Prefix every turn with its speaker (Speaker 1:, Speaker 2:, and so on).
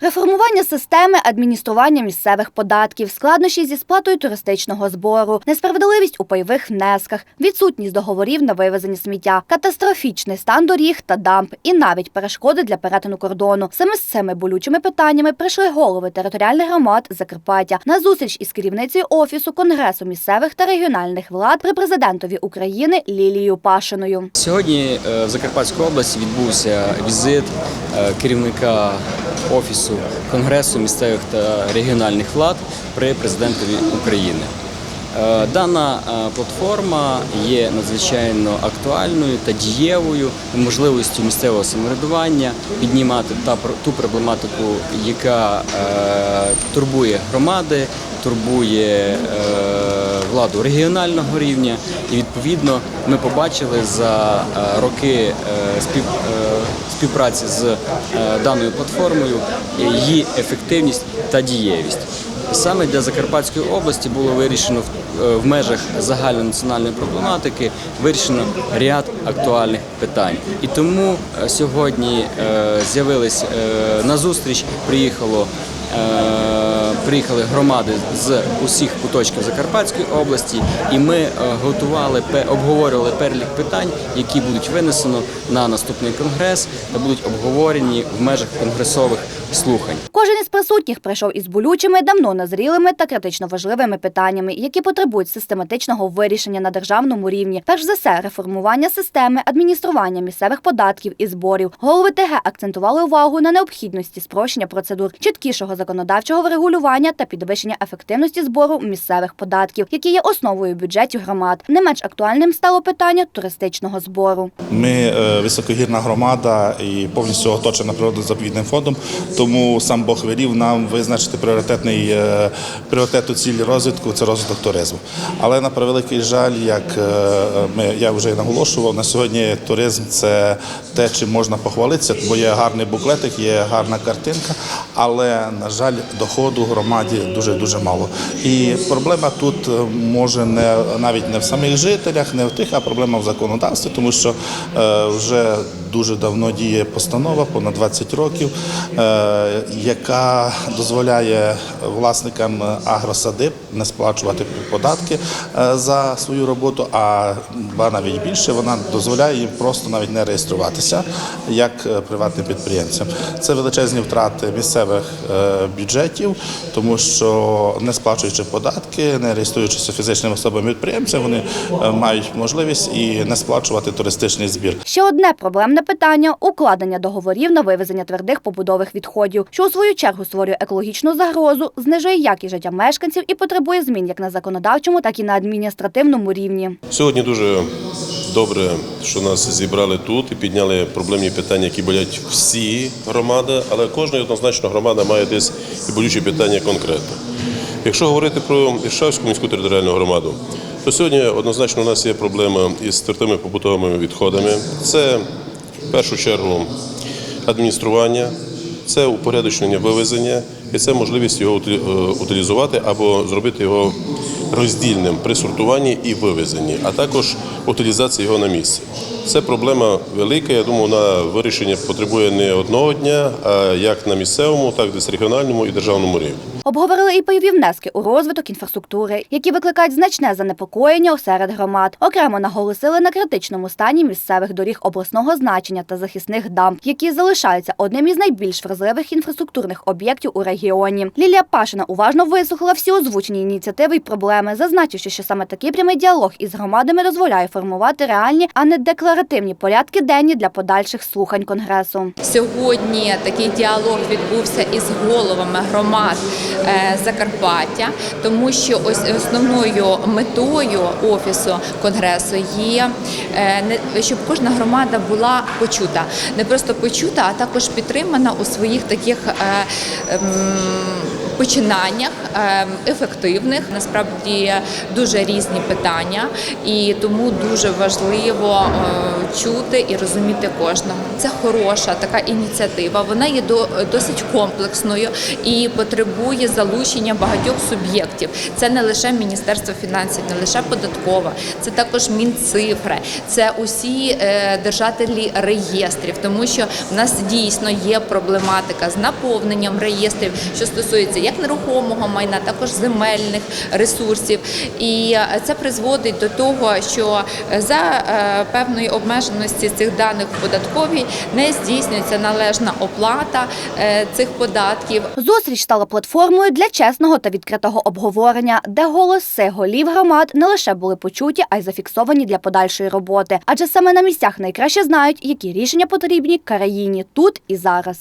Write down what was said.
Speaker 1: Реформування системи адміністрування місцевих податків, складнощі зі сплатою туристичного збору, несправедливість у пайових внесках, відсутність договорів на вивезення сміття, катастрофічний стан доріг та дамб і навіть перешкоди для перетину кордону. Саме з цими болючими питаннями прийшли голови територіальних громад Закарпаття на зустріч із керівницею офісу Конгресу місцевих та регіональних влад при президентові України Лілією Пашиною.
Speaker 2: Сьогодні е, в Закарпатській області відбувся візит е, керівника офісу Конгресу місцевих та регіональних влад при президентові України. Е, Дана е, платформа є надзвичайно актуальною та дієвою можливістю місцевого самоврядування піднімати ту проблематику, яка е, турбує громади, турбує владу регіонального рівня. І відповідно ми побачили за роки спів, співпраці з даною платформою її ефективність та дієвість. Саме для Закарпатської області було вирішено в- е, межах загальнонаціональної проблематики вирішено ряд актуальних питань. І тому е, сьогодні е, з'явились на зустріч, приїхало. Приїхали громади з усіх куточків Закарпатської області, і ми е, готували обговорювали перелік питань, які будуть винесено на наступний конгрес та будуть обговорені в межах конгресових слухань.
Speaker 1: Кожен із присутніх прийшов із болючими, давно назрілими та критично важливими питаннями, які потребують систематичного вирішення на державному рівні. Перш за все, реформування системи адміністрування місцевих податків і зборів. Голови ТГ акцентували увагу на необхідності спрощення процедур, чіткішого законодавчого врегулювання та підвищення ефективності збору місцевих податків, які є основою бюджетів громад. Не менш актуальним стало питання туристичного збору.
Speaker 3: Ми е, високогірна громада і повністю оточена природно-заповідним фондом. Тому сам Бог велів нам визначити пріоритетний е, пріоритету цілі розвитку це розвиток туризму. Але на превеликий жаль, як е, ми я вже і наголошував, на сьогодні туризм це те, чим можна похвалитися, бо є гарний буклетик, є гарна картинка, але на жаль, доходу громаді дуже дуже мало. І проблема тут е, може не навіть не в самих жителях, не в тих, а проблема в законодавстві, тому що е, вже дуже давно діє постанова, понад 20 років, е, яка дозволяє власникам агросадиб не сплачувати податки за свою роботу, а ба навіть більше вона дозволяє їм просто навіть не реєструватися як приватним підприємцям. Це величезні втрати місцевих е, бюджетів, тому що не сплачуючи податки, не реєструючися фізичними особами підприємцями, вони е, мають можливість і не сплачувати туристичний збір.
Speaker 1: Ще одне проблемне питання укладення договорів на вивезення твердих побудових відходів, що у свою чергу створює екологічну загрозу, знижує якість життя мешканців і потребує змін як на законодавчому, так і на адміністративному рівні.
Speaker 4: Сьогодні дуже добре, що нас зібрали тут і підняли проблемні питання, які болять всі громади, але кожна однозначно громада має десь і болючі питання конкретно. Якщо говорити про Іршавську міську територіальну громаду, то сьогодні однозначно у нас є проблема із твердими побутовими відходами. Це в першу чергу адміністрування, це упорядочення вивезення і це можливість його е, утилізувати або зробити його роздільним при сортуванні і вивезенні, а також утилізації його на місці. Це проблема велика. Я думаю, на вирішення потребує не одного дня, а як на місцевому, так і з регіональному і державному рівні.
Speaker 1: Обговорили і пайові внески у розвиток інфраструктури, які викликають значне занепокоєння серед громад. Окремо наголосили на критичному стані місцевих доріг обласного значення та захисних дамб, які залишаються одним із найбільш вразливих інфраструктурних об'єктів у регіоні. Лілія Пашина уважно вислухала всі озвучені ініціативи й проблеми, зазначивши, що саме такий прямий діалог із громадами дозволяє формувати реальні, а не декларативні порядки денні для подальших слухань конгресу.
Speaker 5: Сьогодні такий діалог відбувся із головами громад Закарпаття, тому що ось основною метою офісу конгресу є е, щоб кожна громада була почута, не просто почута, а також підтримана у своїх таких е, ем, починаннях е, ефективних. Насправді дуже різні питання, і тому дуже важливо е, чути і розуміти кожного. Це хороша така ініціатива. Вона є до- досить комплексною і потребує залучення багатьох суб'єктів. Це не лише Міністерство фінансів, не лише податкова, це також Мінцифри, це усі е, держателі реєстрів, тому що в нас дійсно є проблематика з наповненням реєстрів, що стосується як нерухомого майна, також земельних ресурсів. І е, це призводить до того, що е, за е, певної обмеженості цих даних в податковій не здійснюється належна оплата цих податків.
Speaker 1: Зустріч стала платформою для чесного та відкритого обговорення, де голоси голів громад не лише були почуті, а й зафіксовані для подальшої роботи. Адже саме на місцях найкраще знають, які рішення потрібні країні тут і зараз.